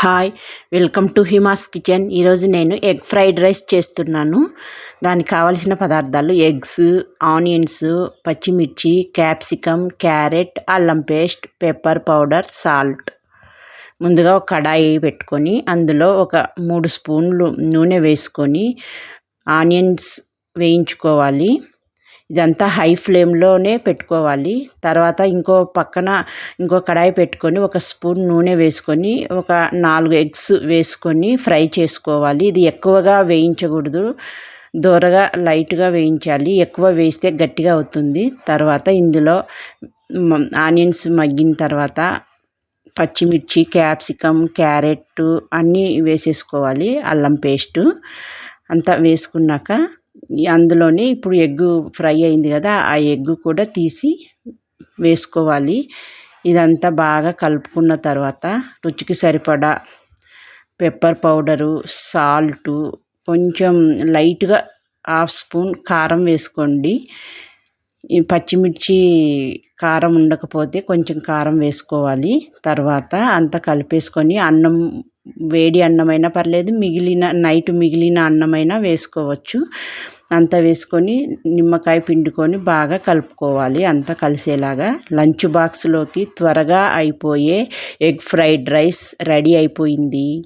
Hi welcome to Hima's kitchen. ఈరోజు నేను egg fried rice చేస్తున్నాను. దానికి కావలసిన పదార్థాలు ఎగ్స్ ఆనియన్స్ పచ్చిమిర్చి క్యాప్సికమ్ క్యారెట్ అల్లం పేస్ట్ పెప్పర్ పౌడర్ సాల్ట్. ముందుగా ఒక కడాయి పెట్టుకొని అందులో ఒక మూడు స్పూన్లు నూనె వేసుకొని ఆనియన్స్ వేయించుకోవాలి. ఇదంతా హై ఫ్లేమ్లోనే పెట్టుకోవాలి. తర్వాత ఇంకో పక్కన ఇంకో కడాయి పెట్టుకొని ఒక స్పూన్ నూనె వేసుకొని ఒక నాలుగు ఎగ్స్ వేసుకొని ఫ్రై చేసుకోవాలి. ఇది ఎక్కువగా వేయించకూడదు. దూరగా లైట్గా వేయించాలి. ఎక్కువ వేస్తే గట్టిగా అవుతుంది. తర్వాత ఇందులో ఆనియన్స్ మగ్గిన తర్వాత పచ్చిమిర్చి క్యాప్సికమ్ క్యారెట్ అన్నీ వేసేసుకోవాలి. అల్లం పేస్టు అంతా వేసుకున్నాక అందులోనే ఇప్పుడు ఎగ్గు ఫ్రై అయింది కదా ఆ ఎగ్గు కూడా తీసి వేసుకోవాలి. ఇదంతా బాగా కలుపుకున్న తర్వాత రుచికి సరిపడా పెప్పర్ పౌడరు సాల్టు కొంచెం లైట్గా హాఫ్ స్పూన్ కారం వేసుకోండి. పచ్చిమిర్చి కారం ఉండకపోతే కొంచెం కారం వేసుకోవాలి. తర్వాత అంతా కలిపేసుకొని అన్నం వేడి అన్నమైనా పర్లేదు మిగిలిన నైట్ మిగిలిన అన్నమైనా వేసుకోవచ్చు. అంతా వేసుకొని నిమ్మకాయ పిండుకొని బాగా కలుపుకోవాలి. అంతా కలిసేలాగా లంచ్ బాక్స్లోకి త్వరగా అయిపోయే ఎగ్ ఫ్రైడ్ రైస్ రెడీ అయిపోయింది.